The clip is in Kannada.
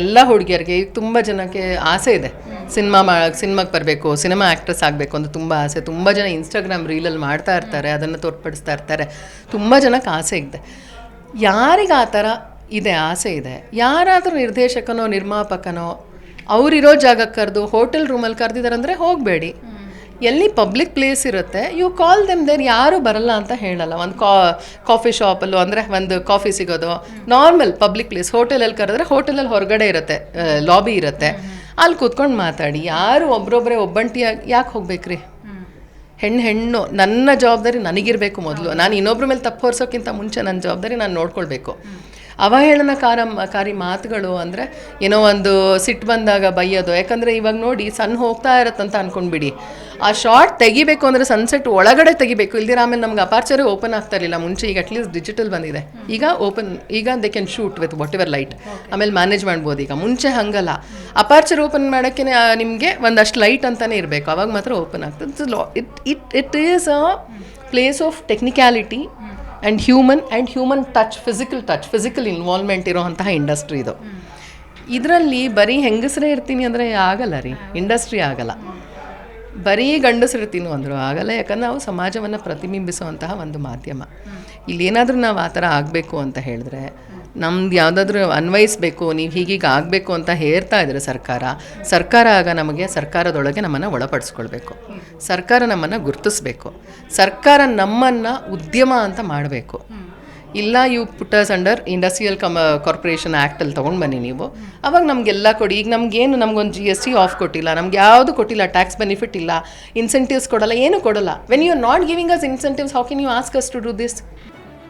ಎಲ್ಲ ಹುಡುಗಿಯರಿಗೆ ಈಗ ತುಂಬ ಜನಕ್ಕೆ ಆಸೆ ಇದೆ. ಸಿನಿಮಾ ಮಾ, ಸಿನಿಮಾಗೆ ಬರಬೇಕು, ಸಿನಿಮಾ ಆ್ಯಕ್ಟ್ರೆಸ್ ಆಗಬೇಕು ಅಂತ ತುಂಬ ಆಸೆ. ತುಂಬ ಜನ ಇನ್ಸ್ಟಾಗ್ರಾಮ್ ರೀಲಲ್ಲಿ ಮಾಡ್ತಾ ಇರ್ತಾರೆ, ಅದನ್ನು ತೋರ್ಪಡಿಸ್ತಾ ಇರ್ತಾರೆ. ತುಂಬ ಜನಕ್ಕೆ ಆಸೆ ಇದೆ. ಯಾರಿಗೆ ಆ ಥರ ಇದೆ ಆಸೆ ಇದೆ? ಯಾರಾದರೂ ನಿರ್ದೇಶಕನೋ, ನಿರ್ಮಾಪಕನೋ, ಅವರಿರೋ ಜಾಗಕ್ಕೆ ಕರೆದು ಹೋಟೆಲ್ ರೂಮಲ್ಲಿ ಕರೆದಿದ್ದಾರೆ ಅಂದರೆ ಹೋಗಬೇಡಿ. ಎಲ್ಲಿ ಪಬ್ಲಿಕ್ ಪ್ಲೇಸ್ ಇರುತ್ತೆ ಯು ಕಾಲ್ ದೆಮ್ ದೇರ್ ಯಾರು ಬರಲ್ಲ ಅಂತ ಹೇಳಲ್ಲ. ಒಂದು ಕಾ ಕಾಫಿ ಶಾಪಲ್ಲೂ ಅಂದರೆ ಒಂದು ಕಾಫಿ ಸಿಗೋದು. ನಾರ್ಮಲ್ ಪಬ್ಲಿಕ್ ಪ್ಲೇಸ್ ಹೋಟೆಲಲ್ಲಿ ಕರೆದ್ರೆ ಹೋಟೆಲಲ್ಲಿ ಹೊರಗಡೆ ಇರುತ್ತೆ ಲಾಬಿ ಇರುತ್ತೆ. ಅಲ್ಲಿ ಕೂತ್ಕೊಂಡು ಮಾತಾಡಿ. ಯಾರು ಒಬ್ರೊಬ್ಬರೇ ಒಬ್ಬಂಟಿಯಾಗಿ ಯಾಕೆ ಹೋಗ್ಬೇಕ್ರಿ? ಹೆಣ್ಣು ಹೆಣ್ಣು, ನನ್ನ ಜವಾಬ್ದಾರಿ ನನಗಿರಬೇಕು ಮೊದಲು. ನಾನು ಇನ್ನೊಬ್ರ ಮೇಲೆ ತಪ್ಪು ಹೊರಿಸೋಕ್ಕಿಂತ ಮುಂಚೆ ನನ್ನ ಜವಾಬ್ದಾರಿ ನಾನು ನೋಡ್ಕೊಳ್ಬೇಕು. ಅವಹೇಳನಕಾರ ಕಾರಿ ಮಾತುಗಳು ಅಂದರೆ ಏನೋ ಒಂದು ಸಿಟ್ಟು ಬಂದಾಗ ಬೈಯೋದು. ಯಾಕಂದರೆ ಇವಾಗ ನೋಡಿ ಸನ್ ಹೋಗ್ತಾ ಇರತ್ತಂತ ಅನ್ಕೊಂಡ್ಬಿಡಿ. ಆ ಶಾರ್ಟ್ ತೆಗಿಬೇಕು ಅಂದರೆ ಸನ್ಸೆಟ್ ಒಳಗಡೆ ತೆಗಿಬೇಕು. ಇಲ್ದಿರ ಆಮೇಲೆ ನಮ್ಗೆ ಅಪಾರ್ಚರ್ ಓಪನ್ ಆಗ್ತಾ ಇರಲಿಲ್ಲ. ಮುಂಚೆ ಈಗ ಅಟ್ಲೀಸ್ಟ್ ಡಿಜಿಟಲ್ ಬಂದಿದೆ. ಈಗ ಓಪನ್ ಈಗ they can shoot with whatever light ಆಮೇಲೆ ಮ್ಯಾನೇಜ್ ಮಾಡ್ಬೋದು ಈಗ. ಮುಂಚೆ ಹಂಗಲ್ಲ. ಅಪಾರ್ಚರ್ ಓಪನ್ ಮಾಡೋಕ್ಕೆ ನಿಮಗೆ ಒಂದಷ್ಟು ಲೈಟ್ ಅಂತಲೇ ಇರಬೇಕು. ಅವಾಗ ಮಾತ್ರ ಓಪನ್ ಆಗ್ತದೆ. It it it is a place of technicality and human and human touch physical touch physical involvement ಇರೋವಂತಹ industry ಇದು. ಇದರಲ್ಲಿ ಬರೀ ಹೆಂಗಸರೇ ಇರ್ತೀನಿ ಅಂದರೆ ಆಗಲ್ಲ ರೀ ಇಂಡಸ್ಟ್ರಿ ಆಗಲ್ಲ. ಬರೀ ಗಂಡಸರಿರ್ತೀನೋ ಅಂದರು ಆಗಲ್ಲ, ಯಾಕಂದ್ರೆ ನಾವು ಸಮಾಜವನ್ನು ಪ್ರತಿಬಿಂಬಿಸುವಂತಹ ಒಂದು ಮಾಧ್ಯಮ. ಇಲ್ಲೇನಾದರೂ ನಾವು ಆ ಥರ ಆಗಬೇಕು ಅಂತ ಹೇಳಿದ್ರೆ ನಮ್ದು ಯಾವುದಾದ್ರೂ ಅನ್ವಯಿಸಬೇಕು, ನೀವು ಹೀಗೀಗೆ ಆಗಬೇಕು ಅಂತ ಹೇರ್ತಾ ಇದ್ರೆ ಸರ್ಕಾರ ಸರ್ಕಾರ ಆಗ ನಮಗೆ ಸರ್ಕಾರದೊಳಗೆ ನಮ್ಮನ್ನು ಒಳಪಡಿಸ್ಕೊಳ್ಬೇಕು. ಸರ್ಕಾರ ನಮ್ಮನ್ನು ಗುರುತಿಸ್ಬೇಕು. ಸರ್ಕಾರ ನಮ್ಮನ್ನು ಉದ್ಯಮ ಅಂತ ಮಾಡಬೇಕು. ಇಲ್ಲ you put us under industrial cum corporation actually ತೊಗೊಂಡು ಬನ್ನಿ ನೀವು. ಅವಾಗ ನಮಗೆಲ್ಲ ಕೊಡಿ. ಈಗ ನಮಗೇನು, ನಮಗೊಂದು ಜಿ ಎಸ್ ಟಿ ಆಫ್ ಕೊಟ್ಟಿಲ್ಲ, ನಮ್ಗೆ ಯಾವುದು ಕೊಟ್ಟಿಲ್ಲ ಟ್ಯಾಕ್ಸ್ ಬೆನಿಫಿಟ್ ಇಲ್ಲ ಇನ್ಸೆಂಟಿವ್ಸ್ ಕೊಡಲ್ಲ, ಏನು ಕೊಡಲ್ಲ. When you are not giving us incentives how can you ask us to do this